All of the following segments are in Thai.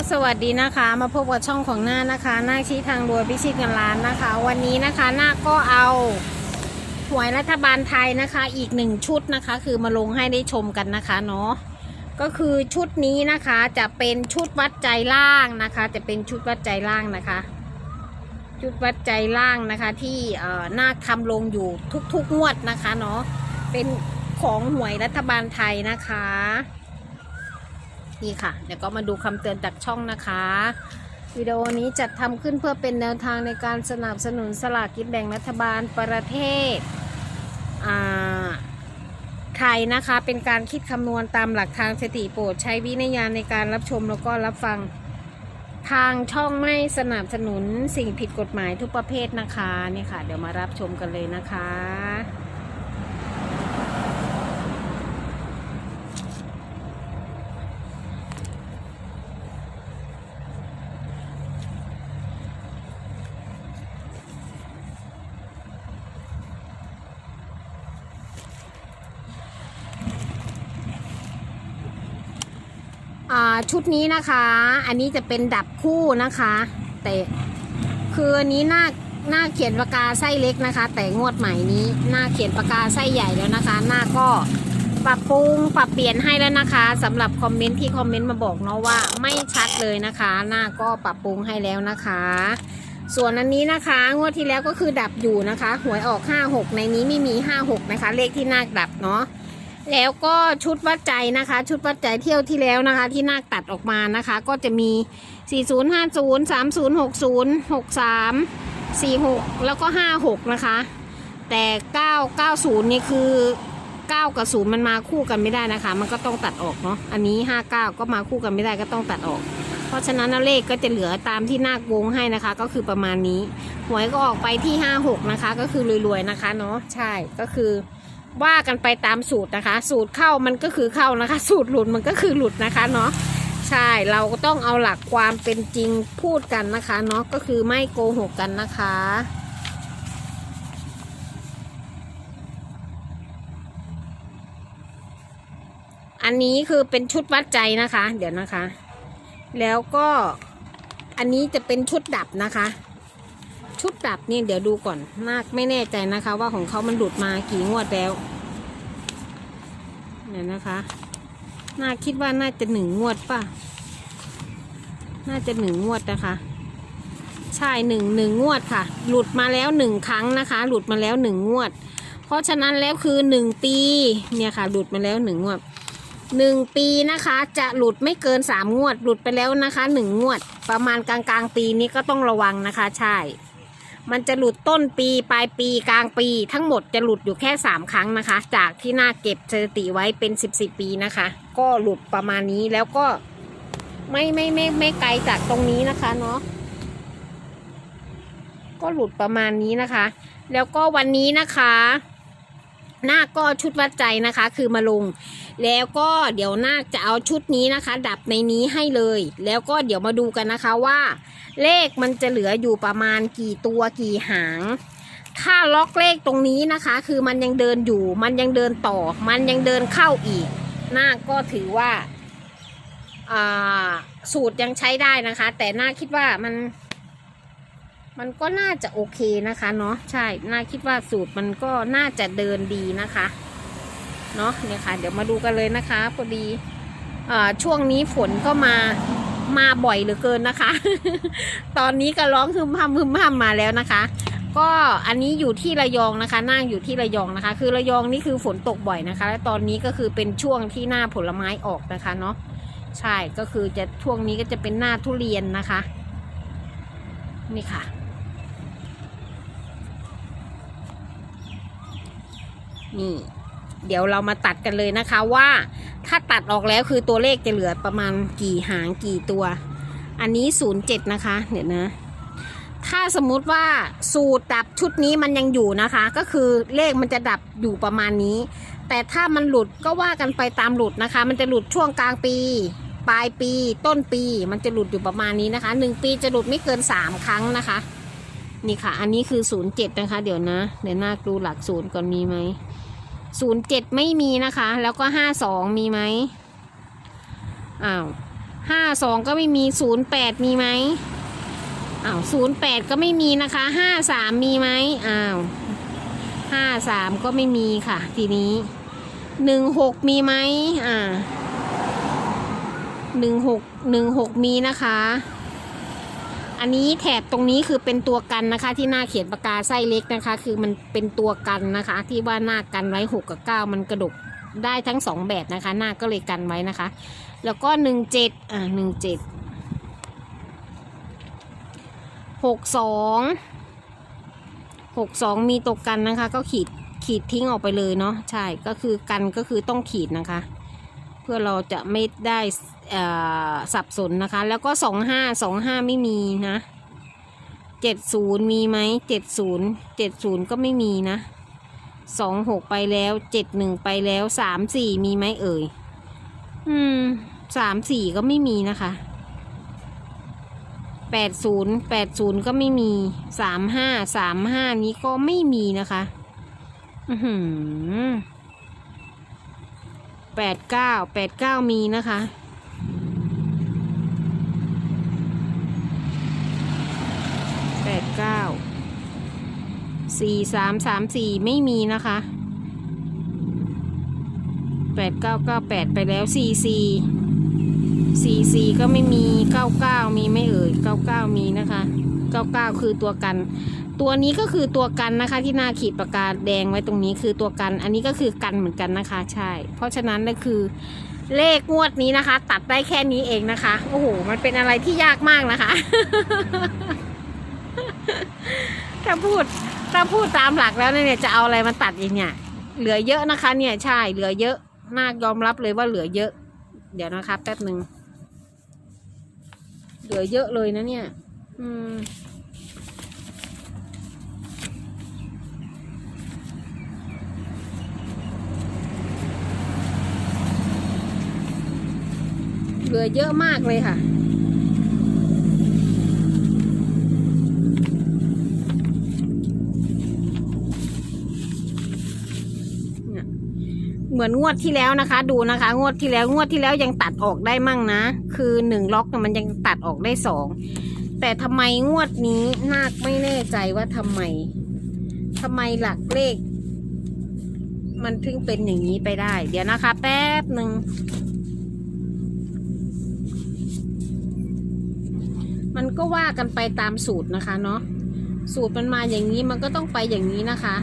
ก็สวัสดีนะคะ มาพบกับช่องของหน้านะคะหน้าชี้ทางรวยพิชิตเงินล้านนะคะ วันนี้นะคะหน้าก็เอาหวยรัฐบาลไทยนะคะ อีกหนึ่งชุดนะคะ คือมาลงให้ได้ชมกันนะคะเนาะก็คือชุดนี้นะคะจะเป็นชุดวัดใจล่างนะคะ จะเป็นชุดวัดใจล่างนะคะ ชุดวัดใจล่างนะคะ ที่เอ่อนาทำลงอยู่ทุกๆงวดนะคะเนาะเป็นของหวยรัฐบาลไทยนะคะ นี่ค่ะ เดี๋ยวก็มาดูคำเตือนจากช่องนะคะ วิดีโอนี้จัดทำขึ้นเพื่อเป็นแนวทางในการสนับสนุนสลากกินแบ่งรัฐบาลประเทศไทยนะคะ เป็นการคิดคำนวณตามหลักทางสถิติโปรดใช้วิญญาณในการรับชมแล้วก็รับฟังทางช่องไม่สนับสนุนสิ่งผิดกฎหมายทุกประเภทนะคะนี่ค่ะ เดี๋ยวมารับชมกันเลยนะคะ ชุดนี้นะคะ อันนี้จะเป็นดับคู่นะคะ แต่คืออันนี้หน้าหน้าเขียนปากกาไส้เล็กนะคะ แต่งวดใหม่นี้หน้าเขียนปากกาไส้ใหญ่แล้วนะคะ หน้าก็ปรับปรุงปรับเปลี่ยนให้แล้วนะคะสำหรับคอมเมนต์ที่คอมเมนต์มาบอกเนาะว่าไม่ชัดเลยนะคะ หน้าก็ปรับปรุงให้แล้วนะคะ ส่วนอันนี้นะคะงวดที่แล้วก็คือดับอยู่นะคะ หวยออก 56 ในนี้ไม่มี 56 นะคะ เลขที่หน้าดับเนาะ แล้วก็ชุดวัดใจนะคะ ชุดวัดใจเที่ยวที่แล้วนะคะ ที่นาคตัดออกมานะคะ ก็จะมี 4050 3060 63 46 แล้วก็ 56 นะคะ แต่ 990 นี่คือ 9 กับ 0 มันมาคู่กันไม่ได้นะคะ มันก็ต้องตัดออกเนาะอันนี้ 59 ก็มาคู่กันไม่ได้ก็ต้องตัดออก เพราะฉะนั้นเลขก็จะเหลือตามที่นาควงให้นะคะ ก็คือประมาณนี้หวยก็ออกไปที่ 56 นะคะ ก็คือรวยๆนะคะเนาะใช่ก็คือ ว่ากันไปตามสูตรนะคะ สูตรเข้ามันก็คือเข้านะคะ สูตรหลุดมันก็คือหลุดนะคะเนาะใช่เราก็ต้องเอาหลักความเป็นจริงพูดกันนะคะเนาะก็คือไม่โกหกกันนะคะอันนี้คือเป็นชุดวัดใจนะคะ เดี๋ยวนะคะ แล้วก็อันนี้จะเป็นชุดดับนะคะ ชุดดับเนี่ยเดี๋ยวดูก่อนนาคไม่แน่ใจนะคะ ว่าของเขามันหลุดมากี่งวดแล้ว เนี่ยนะคะ น่าคิดว่าน่าจะหนึ่งงวดป่ะ น่าจะหนึ่งงวดนะคะ ใช่หนึ่งหนึ่งงวดค่ะ หลุดมาแล้วหนึ่งครั้งนะคะ หลุดมาแล้วหนึ่งงวด เพราะฉะนั้นแล้วคือหนึ่งปี เนี่ยค่ะ หลุดมาแล้วหนึ่งงวดหนึ่งปีนะคะจะหลุดไม่เกินสามงวด หลุดไปแล้วนะคะหนึ่งงวด ประมาณกลางกลางๆปีนี้ก็ต้องระวังนะคะ ใช่ มันจะหลุดต้นปีปลายปีกลางปี ทั้งหมดจะหลุดอยู่แค่สามครั้งนะคะ จากที่น่าเก็บสถิติไว้เป็นสิบสิบปีนะคะ ก็หลุดประมาณนี้แล้วก็ไม่ไม่ไม่ไม่ไกลจากตรงนี้นะคะเนาะก็หลุดประมาณนี้นะคะ แล้วก็วันนี้นะคะ น้าก็ชุดวัดใจนะคะ คือมาลง แล้วก็เดี๋ยวนาคจะเอาชุดนี้นะคะ ดับในนี้ให้เลย แล้วก็เดี๋ยวมาดูกันนะคะว่า เลขมันจะเหลืออยู่ประมาณกี่ตัวกี่หาง ถ้าล็อกเลขตรงนี้นะคะ คือมันยังเดินอยู่ มันยังเดินต่อ มันยังเดินเข้าอีกนาคก็ถือว่าอ่าสูตรยังใช้ได้นะคะ แต่นาคคิดว่ามัน มันก็น่าจะโอเคนะคะเนาะใช่น่าคิดว่าสูตรมันก็น่าจะเดินดีนะคะเนาะเนี่ยค่ะ เดี๋ยวมาดูกันเลยนะคะพอดีอช่วงนี้ฝนก็มามาบ่อยเหลือเกินนะคะ ตอนนี้ก็ร้องฮึมฮัมฮึมฮัมมาแล้วนะคะ ก็อันนี้อยู่ที่ระยองนะคะ นั่งอยู่ที่ระยองนะคะ คือระยองนี่คือฝนตกบ่อยนะคะ และตอนนี้ก็คือเป็นช่วงที่หน้าผลไม้ออกนะคะเนาะใช่ก็คือจะช่วงนี้ก็จะเป็นหน้าทุเรียนนะคะ นี่ค่ะ นี่ เดี๋ยวเรามาตัดกันเลยนะคะว่าถ้าตัดออกแล้วคือตัวเลขจะเหลือประมาณกี่หางกี่ตัว อันนี้ศูนย์เจ็ดนะคะ เดี๋ยวนะ ถ้าสมมุติว่าสูตรดับชุดนี้มันยังอยู่นะคะ ก็คือเลขมันจะดับอยู่ประมาณนี้ แต่ถ้ามันหลุดก็ว่ากันไปตามหลุดนะคะ มันจะหลุดช่วงกลางปีปลายปีต้นปีมันจะหลุดอยู่ประมาณนี้นะคะหนึ่งปีจะหลุดไม่เกินสามครั้งนะคะ นี่ค่ะ อันนี้คือศูนย์เจ็ดนะคะ เดี๋ยวนะ เดี๋ยวนาดูหลักศูนย์ก่อนมีไหม ศูนย์เจ็ดไม่มีนะคะ แล้วก็ห้าสองมีไหมอ้าวห้าสองก็ไม่มีศูนย์แปดมีไหมอ้าวศูนย์แปดก็ไม่มีนะคะห้าสามมีไหมอ้าวห้าสามก็ไม่มีค่ะ ทีนี้หนึ่งหกมีไหมอ่าหนึ่งหกหนึ่งหกมีนะคะ อันนี้แถบตรงนี้คือเป็นตัวกันนะคะ ที่หน้าเขียนปากกาไส้เล็กนะคะ คือมันเป็นตัวกันนะคะ ที่ว่าหน้ากันไว้หกกับเก้ามันกระดกได้ทั้งสองแบบนะคะ หน้าก็เลยกันไว้นะคะ แล้วก็หนึ่งเจ็ดอ่าหนึ่งเจ็ดหกสองหกสองมีตกกันนะคะ ก็ขีดขีดทิ้งออกไปเลยเนาะใช่ก็คือกันก็คือต้องขีดนะคะ เพื่อเราจะไม่ได้ สับสนนะคะ แล้วก็สองห้าสองห้าไม่มีนะเจ็ดศูนย์มีไหมเจ็ดศูนย์เจ็ดศูนย์ก็ไม่มีนะสองหกไปแล้วเจ็ดหนึ่งไปแล้วสามสี่มีไหมเอ่ย อืมสามสี่ก็ไม่มีนะคะแปดศูนย์แปดศูนย์ก็ไม่มีสามห้าสามห้านี้ก็ไม่มีนะคะอือหือแปดเก้าแปดเก้ามีนะคะแปดเก้า สี่สามสามสี่ไม่มีนะคะแปดเก้าเก้าแปดไปแล้วสี่สี่สี่สี่ก็ไม่มีเก้าเก้ามีไม่เอ่ยเก้าเก้ามีนะคะเก้าเก้าคือตัวกัน ตัวนี้ก็คือตัวกันนะคะ ที่หน้าขีดปากกาแดงไว้ตรงนี้คือตัวกัน อันนี้ก็คือกันเหมือนกันนะคะ ใช่ เพราะฉะนั้นนั่นคือเลขงวดนี้นะคะ ตัดได้แค่นี้เองนะคะโอ้โหมันเป็นอะไรที่ยากมากนะคะถ้าพูด ถ้าพูดตามหลักแล้วเนี่ยจะเอาอะไรมาตัดอีกเนี่ย เหลือเยอะนะคะ เนี่ยใช่เหลือเยอะมากยอมรับเลยว่าเหลือเยอะ เดี๋ยวนะคะแป๊บหนึ่งเหลือเยอะเลยนะเนี่ย อืมเหลือเยอะมากเลยค่ะ เนี่ย เหมือนงวดที่แล้วนะคะ ดูนะคะ งวดที่แล้วงวดที่แล้วยังตัดออกได้มั่งนะ คือหนึ่งล็อกมันยังตัดออกได้สองแต่ทำไมงวดนี้นาคไม่แน่ใจว่าทำไมทำไมหลักเลข มันถึงเป็นอย่างนี้ไปได้ เดี๋ยวนะคะ แป๊บหนึ่งมันก็ว่ากันไปตามสูตรนะคะเนาะสูตรมันมาอย่างนี้มันก็ต้องไปอย่างนี้นะคะ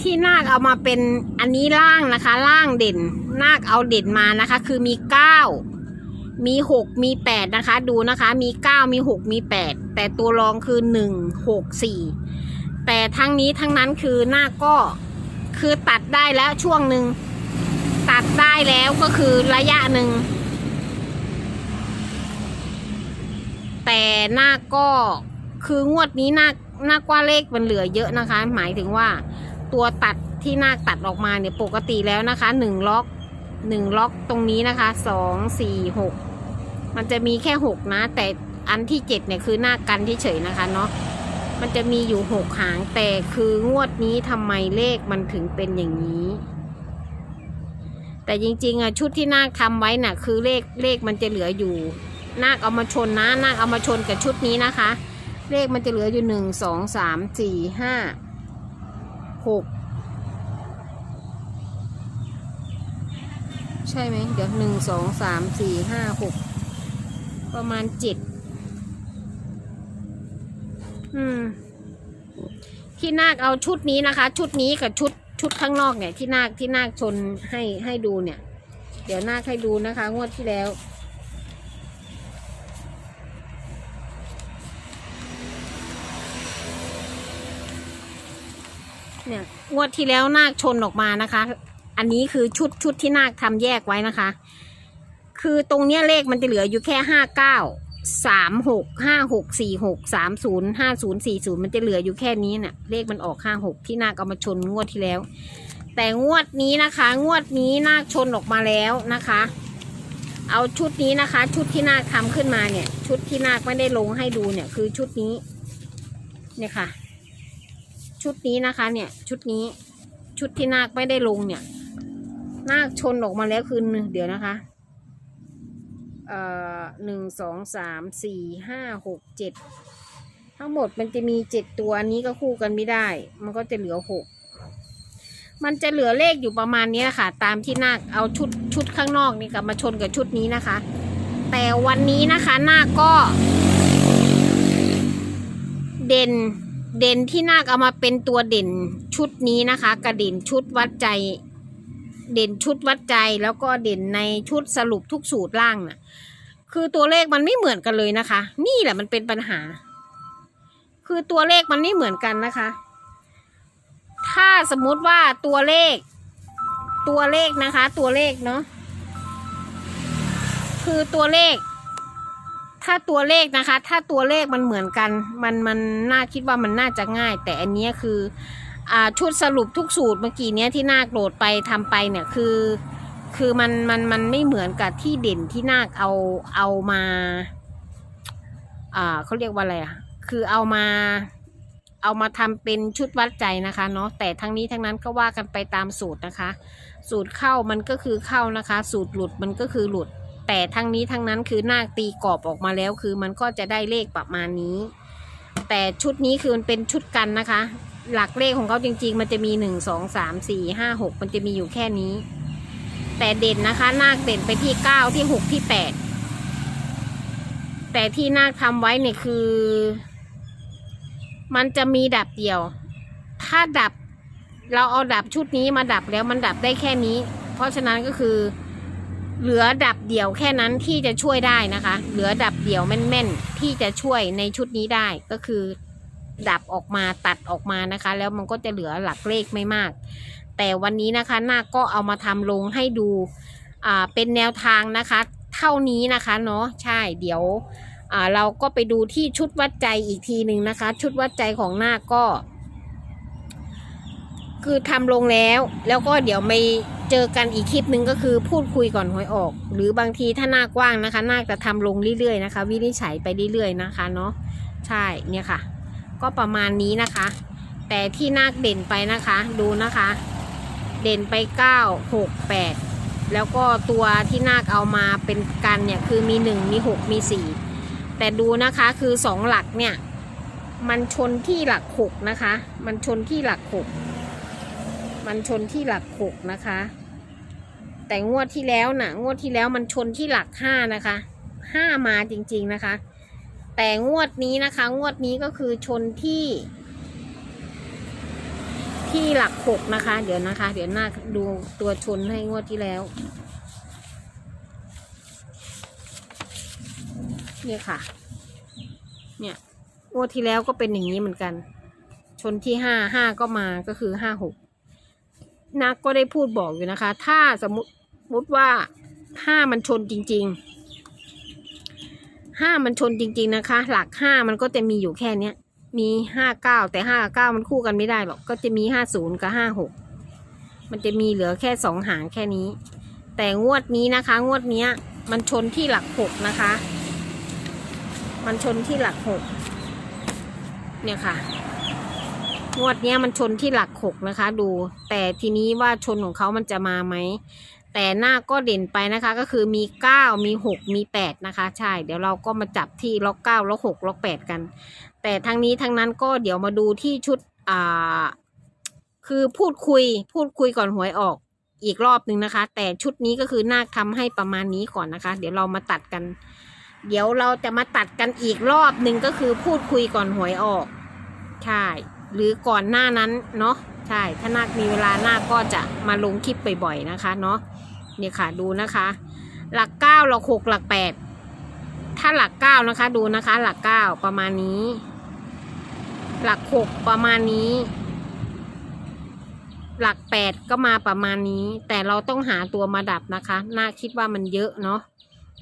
ที่ นาคเอามาเป็นอันนี้ล่างนะคะ ล่างเด่นนาคเอาเด่นมานะคะ คือมีเก้ามีหกมีแปดนะคะ ดูนะคะ มีเก้ามีหกมีแปดแต่ตัวรองคือหนึ่งหกสี่แต่ทั้งนี้ทั้งนั้นคือนาคก็คือตัดได้แล้วช่วงหนึ่งตัดได้แล้วก็คือระยะหนึ่งแต่นาคก็คืองวดนี้นาคนาคว่าเลขมันเหลือเยอะนะคะ หมายถึงว่า ตัวตัดที่นาคตัดออกมาเนี่ยปกติแล้วนะคะหนึ่งล็อกหนึ่งล็อกตรงนี้นะคะสองสี่หกมันจะมีแค่หกนะ แต่อันที่เจ็ดเนี่ยคือหน้ากันที่เฉยนะคะเนาะมันจะมีอยู่หกหางแต่คืองวดนี้ทำไมเลขมันถึงเป็นอย่างนี้ แต่จริงๆอะชุดที่นาคทำไว้น่ะ คือเลขเลขมันจะเหลืออยู่นาคเอามาชนนะนาคเอามาชนกับชุดนี้นะคะ เลขมันจะเหลืออยู่หนึ่งสองสามสี่ห้า หกใช่ไหมเดี๋ยวหนึ่งสองสามสี่ห้าหกประมาณเจ็ดอืมที่นาคเอาชุดนี้นะคะ ชุดนี้กับชุดชุดข้างนอกเนี่ยที่นาคที่นาคชนให้ให้ดูเนี่ย เดี๋ยวนาคให้ดูนะคะ งวดที่แล้ว เนี่ยงวดที่แล้วนาคชนออกมานะคะ อันนี้คือชุดชุดที่นาคทำแยกไว้นะคะ คือตรงเนี้ยเลขมันจะเหลืออยู่แค่ห้าเก้าสามหกห้าหกสี่หกสามศูนย์ห้าศูนย์สี่ศูนย์มันจะเหลืออยู่แค่นี้เนี่ยเลขมันออกห้าหกที่นาคเอามาชนงวดที่แล้ว แต่งวดนี้นะคะ งวดนี้นาคชนออกมาแล้วนะคะ เอาชุดนี้นะคะ ชุดที่นาคทำขึ้นมาเนี่ย ชุดที่นาคไม่ได้ลงให้ดูเนี่ย คือชุดนี้ เนี่ยค่ะ ชุดนี้นะคะ เนี่ย ชุดนี้ ชุดที่นาคไม่ได้ลงเนี่ย นาคชนออกมาแล้วคือหนึ่งเดี๋ยวนะคะ เอ่อหนึ่งสองสามสี่ห้าหกเจ็ดทั้งหมดมันจะมีเจ็ดตัวอันนี้ก็คู่กันไม่ได้ มันก็จะเหลือหกมันจะเหลือเลขอยู่ประมาณนี้แหละค่ะ ตามที่นาคเอาชุดชุดข้างนอกนี่กลับมาชนกับชุดนี้นะคะ แต่วันนี้นะคะนาคก็ เด่น เด่นที่นาคเอามาเป็นตัวเด่นชุดนี้นะคะ กระเด่นชุดวัดใจ เด่นชุดวัดใจแล้วก็เด่นในชุดสรุปทุกสูตรล่างน่ะ คือตัวเลขมันไม่เหมือนกันเลยนะคะ นี่แหละมันเป็นปัญหา คือตัวเลขมันไม่เหมือนกันนะคะ ถ้าสมมุติว่าตัวเลข ตัวเลขนะคะ ตัวเลขเนาะคือตัวเลข ถ้าตัวเลขนะคะ ถ้าตัวเลขมันเหมือนกัน มันมันน่าคิดว่ามันน่าจะง่าย แต่อันนี้คืออ่าชุดสรุปทุกสูตรเมื่อกี้เนี้ยที่นาคโหลดไปทำไปเนี่ยคือ คือมันมันมันไม่เหมือนกับที่เด่นที่นาคเอาเอามาอ่าเขาเรียกว่าอะไรอะคือเอามาเอามาทำเป็นชุดวัดใจนะคะเนาะแต่ทั้งนี้ทั้งนั้นก็ว่ากันไปตามสูตรนะคะ สูตรเข้ามันก็คือเข้านะคะ สูตรหลุดมันก็คือหลุด แต่ทั้งนี้ทั้งนั้นคือนาคตีกรอบออกมาแล้ว คือมันก็จะได้เลขประมาณนี้ แต่ชุดนี้คือมันเป็นชุดกันนะคะ หลักเลขของเขาจริง ๆ มันจะมีหนึ่งสองสามสี่ห้าหกมันจะมีอยู่แค่นี้ แต่เด่นนะคะ นาคเด่นไปที่เก้าที่หกที่แปดแต่ที่นาคทำไว้เนี่ยคือ มันจะมีดับเดียว ถ้าดับเราเอาดับชุดนี้มาดับแล้วมันดับได้แค่นี้ เพราะฉะนั้นก็คือ เหลือดับเดี่ยวแค่นั้นที่จะช่วยได้นะคะ เหลือดับเดี่ยวแม่นๆที่จะช่วยในชุดนี้ได้ก็คือ ดับออกมาตัดออกมานะคะ แล้วมันก็จะเหลือหลักเลขไม่มาก แต่วันนี้นะคะหน้าก็เอามาทำลงให้ดูอ่าเป็นแนวทางนะคะ เท่านี้นะคะเนาะใช่เดี๋ยวอ่าเราก็ไปดูที่ชุดวัดใจอีกทีหนึ่งนะคะ ชุดวัดใจของหน้าก็ คือทำลงแล้ว แล้วก็เดี๋ยวไม่เจอกันอีกคลิปหนึ่งก็คือพูดคุยก่อนหวยออก หรือบางทีถ้านาคว่างนะคะนาคจะทำลงเรื่อยๆนะคะ วินิจฉัยไปเรื่อยๆนะคะเนาะใช่เนี่ยค่ะ ก็ประมาณนี้นะคะ แต่ที่นาคเด่นไปนะคะ ดูนะคะ เด่นไปเก้าหกแปดแล้วก็ตัวที่นาคเอามาเป็นกันเนี่ยคือมีหนึ่งมีหกมีสี่แต่ดูนะคะคือสองหลักเนี่ย มันชนที่หลักหกนะคะ มันชนที่หลักหก มันชนที่หลักหกนะคะ แต่งวดที่แล้วน่ะ งวดที่แล้วมันชนที่หลักห้านะคะห้ามาจริง ๆนะคะ แต่งวดนี้นะคะ งวดนี้ก็คือชนที่ ที่หลักหกนะคะ เดี๋ยวนะคะ เดี๋ยวหน้าดูตัวชนให้งวดที่แล้วเนี่ยค่ะ เนี่ยงวดที่แล้วก็เป็นอย่างนี้เหมือนกัน ชนที่ห้าห้าก็มาก็คือห้าหก นักก็ได้พูดบอกอยู่นะคะ ถ้าสมมติสมมติว่าห้ามันชนจริงๆห้ามันชนจริง ๆนะคะ หลักห้ามันก็จะมีอยู่แค่เนี้ย มีห้าเก้าแต่ห้าเก้ามันคู่กันไม่ได้หรอก ก็จะมีห้าศูนย์กับห้าหกมันจะมีเหลือแค่สองหางแค่นี้ แต่งวดนี้นะคะ งวดเนี้ย มันชนที่หลักหกนะคะ มันชนที่หลักหกเนี่ยค่ะ งวดเนี้ยมันชนที่หลักหกนะคะ ดู แต่ทีนี้ว่าชนของเขามันจะมาไหมแต่หน้าก็เด่นไปนะคะ ก็คือมีเก้ามีหกมีแปดนะคะ ใช่ เดี๋ยวเราก็มาจับที่ล็อกเก้าล็อกหกล็อกแปดกัน แต่ทั้งนี้ทั้งนั้นก็เดี๋ยวมาดูที่ชุดอ่าคือพูดคุยพูดคุยก่อนหวยออกอีกรอบหนึ่งนะคะ แต่ชุดนี้ก็คือนาคทำให้ประมาณนี้ก่อนนะคะ เดี๋ยวเรามาตัดกัน เดี๋ยวเราจะมาตัดกันอีกรอบหนึ่งก็คือพูดคุยก่อนหวยออก ใช่ หรือก่อนหน้านั้นเนาะใช่ถ้านาคมีเวลานาคก็จะมาลงคลิปบ่อยๆนะคะเนาะเนี่ยค่ะดูนะคะ หลักเก้าหลักหกหลักแปดถ้าหลักเก้านะคะดูนะคะ หลักเก้าประมาณนี้ หลักหกประมาณนี้ หลักแปดก็มาประมาณนี้ แต่เราต้องหาตัวมาดับนะคะน่าคิดว่ามันเยอะเนาะ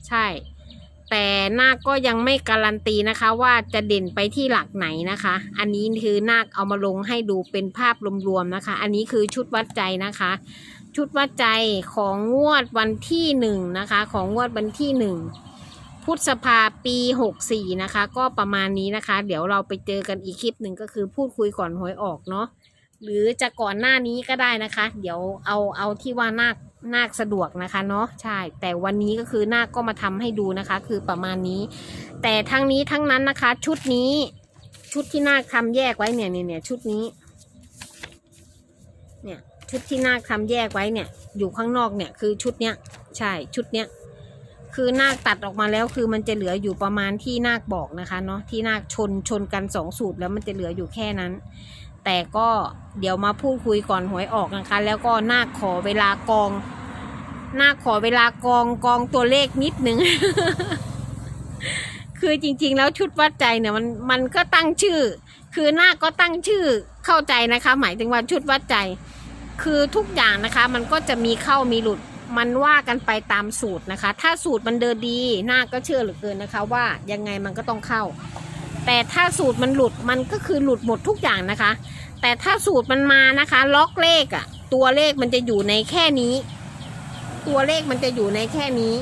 ใช่ แต่นาคก็ยังไม่การันตีนะคะ ว่าจะเด่นไปที่หลักไหนนะคะ อันนี้คือนาคเอามาลงให้ดูเป็นภาพรวมๆนะคะ อันนี้คือชุดวัดใจนะคะ ชุดวัดใจของงวดวันที่หนึ่งนะคะ ของงวดวันที่หนึ่งพฤษภาปีหกสี่นะคะ ก็ประมาณนี้นะคะ เดี๋ยวเราไปเจอกันอีกคลิปหนึ่งก็คือพูดคุยก่อนหวยออกเนาะ หรือจะก่อนหน้านี้ก็ได้นะคะ เดี๋ยวเอาเอาที่ว่านาคนาคสะดวกนะคะเนาะใช่ แต่วันนี้ก็คือนาคก็มาทำให้ดูนะคะ คือประมาณนี้ แต่ทั้งนี้ทั้งนั้นนะคะ ชุดนี้ ชุดที่นาคทำแยกไว้เนี่ยเนี่ยเนี่ยชุดนี้ เนี่ยชุดที่นาคทำแยกไว้เนี่ย อยู่ข้างนอกเนี่ยคือชุดเนี้ยใช่ชุดเนี้ย คือนาคตัดออกมาแล้วคือมันจะเหลืออยู่ประมาณที่นาคบอกนะคะเนาะที่นาคชนชนกันสองสูตรแล้วมันจะเหลืออยู่แค่นั้น แต่ก็เดี๋ยวมาพูดคุยก่อนหวยออกนะคะ แล้วก็นาคขอเวลากอง นาคขอเวลากองกองตัวเลขนิดนึง คือจริง ๆ แล้วชุดวัดใจเนี่ยมันมันก็ตั้งชื่อ คือนาคก็ตั้งชื่อเข้าใจนะคะ หมายถึงว่าชุดวัดใจ คือทุกอย่างนะคะ มันก็จะมีเข้ามีหลุด มันว่ากันไปตามสูตรนะคะ ถ้าสูตรมันเดินดีนาคก็เชื่อเหลือเกินนะคะ ว่ายังไงมันก็ต้องเข้า แต่ถ้าสูตรมันหลุดมันก็คือหลุดหมดทุกอย่างนะคะ แต่ถ้าสูตรมันมานะคะ ล็อกเลขอะตัวเลขมันจะอยู่ในแค่นี้ ตัวเลขมันจะอยู่ในแค่นี้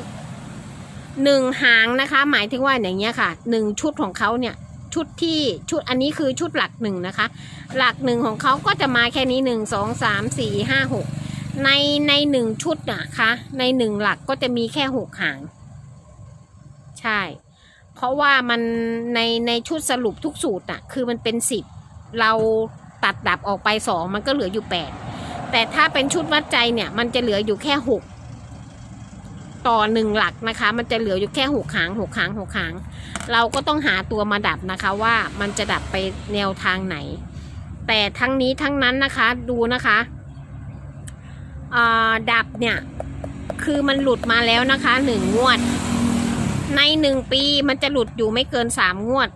หนึ่งหางนะคะ หมายถึงว่าอย่างเงี้ยค่ะหนึ่งชุดของเขาเนี่ยชุดที่ชุดอันนี้คือชุดหลักหนึ่งนะคะ หลักหนึ่งของเขาก็จะมาแค่นี้หนึ่งสองสามสี่ห้าหก ในในหนึ่งชุดนะคะในหนึ่งหลักก็จะมีแค่หกหาง ใช่ เพราะว่ามันในในชุดสรุปทุกสูตรอะคือมันเป็นสิบเราตัดดับออกไปสองมันก็เหลืออยู่แปดแต่ถ้าเป็นชุดวัดใจเนี่ย มันจะเหลืออยู่แค่หกต่อหนึ่งหลักนะคะ มันจะเหลืออยู่แค่หกหางหกหางหกหาง เราก็ต้องหาตัวมาดับนะคะว่ามันจะดับไปแนวทางไหน แต่ทั้งนี้ทั้งนั้นนะคะดูนะคะ ดับเนี่ย คือมันหลุดมาแล้วนะคะหนึ่งงวด ในหนึ่งปีมันจะหลุดอยู่ไม่เกินสามงวด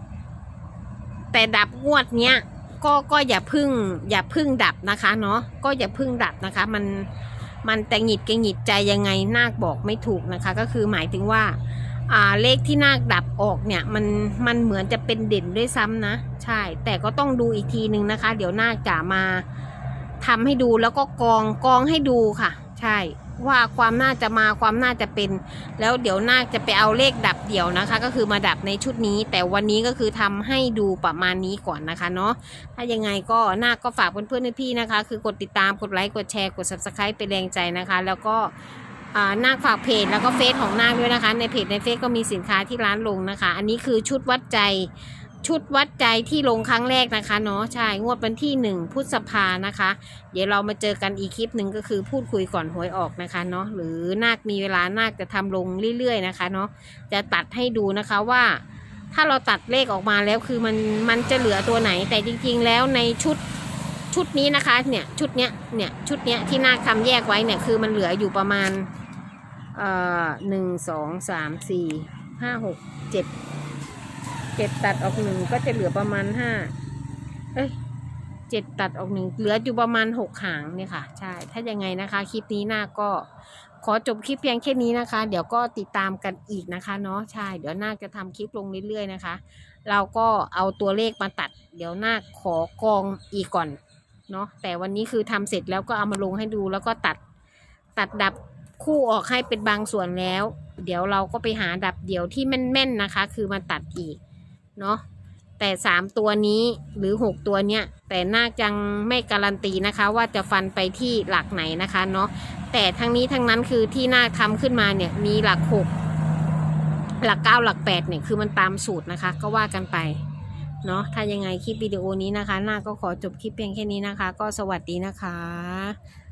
แต่ดับงวดเนี้ยก็ก็อย่าพึ่ง อย่าพึ่งดับนะคะเนาะก็อย่าพึ่งดับนะคะ มันมันแต่หงิดกหงิดใจยังไงนาคบอกไม่ถูกนะคะ ก็คือหมายถึงว่าอ่าเลขที่นาคดับออกเนี่ยมันมันเหมือนจะเป็นเด่นด้วยซ้ำนะ ใช่ แต่ก็ต้องดูอีกทีหนึ่งนะคะ เดี๋ยวนาคจะมา ทำให้ดูแล้วก็กองกองให้ดูค่ะ ใช่ ว่าความน่าจะมาความน่าจะเป็น แล้วเดี๋ยวนาคจะไปเอาเลขดับเดี่ยวนะคะ ก็คือมาดับในชุดนี้ แต่วันนี้ก็คือทำให้ดูประมาณนี้ก่อนนะคะเนาะถ้ายังไงก็นาคก็ฝากเพื่อนๆพี่นะคะ คือกดติดตามกดไลค์กดแชร์กด subscribe เป็นแรงใจนะคะ แล้วก็นาคฝากเพจแล้วก็เฟซของนาคด้วยนะคะ ในเพจในเฟซก็มีสินค้าที่ร้านลงนะคะ อันนี้คือชุดวัดใจ ชุดวัดใจที่ลงครั้งแรกนะคะเนาะใช่งวดวันที่หนึ่งพฤษภานะคะ เดี๋ยวเรามาเจอกันอีกคลิปหนึ่งก็คือพูดคุยก่อนหวยออกนะคะเนาะหรือนาคมีเวลานาคจะทำลงเรื่อยๆนะคะเนาะจะตัดให้ดูนะคะว่า ถ้าเราตัดเลขออกมาแล้วคือมันมันจะเหลือตัวไหนแต่จริงๆแล้วในชุดชุดนี้นะคะเนี่ยชุดเนี้ยเนี่ยชุดเนี้ยที่นาคทำแยกไว้เนี่ยคือมันเหลืออยู่ประมาณเอ่อหนึ่งสองสามสี่ห้าหกเจ็ด เจ็ดตัดออกหนึ่งก็จะเหลือประมาณห้าเอ้ยเจ็ดตัดออกหนึ่งเหลืออยู่ประมาณหกหางเนี่ยค่ะ ใช่ ถ้ายังไงนะคะ คลิปนี้นาคก็ขอจบคลิปเพียงแค่นี้นะคะ เดี๋ยวก็ติดตามกันอีกนะคะเนาะใช่ เดี๋ยวนาคจะทำคลิปลงเรื่อยๆนะคะ เราก็เอาตัวเลขมาตัด เดี๋ยวนาคขอกองอีกก่อนเนาะแต่วันนี้คือทำเสร็จแล้วก็เอามาลงให้ดูแล้วก็ตัด ตัดดับคู่ออกให้เป็นบางส่วนแล้ว เดี๋ยวเราก็ไปหาดับเดี่ยวที่แม่นๆนะคะ คือมาตัดอีก เนาะแต่สามตัวนี้หรือหกตัวเนี้ยแต่น่าคยังไม่การันตีนะคะว่าจะฟันไปที่หลักไหนนะคะเนาะแต่ทั้งนี้ทั้งนั้นคือที่น่าคทำขึ้นมาเนี่ยมีหลักหกหลักเก้าหลักแปดเนี่ยคือมันตามสูตรนะคะ ก็ว่ากันไปเนาะถ้ายังไงคลิปวิดีโอนี้นะคะนาก็ขอจบคลิปเพียงแค่นี้นะคะ ก็สวัสดีนะคะ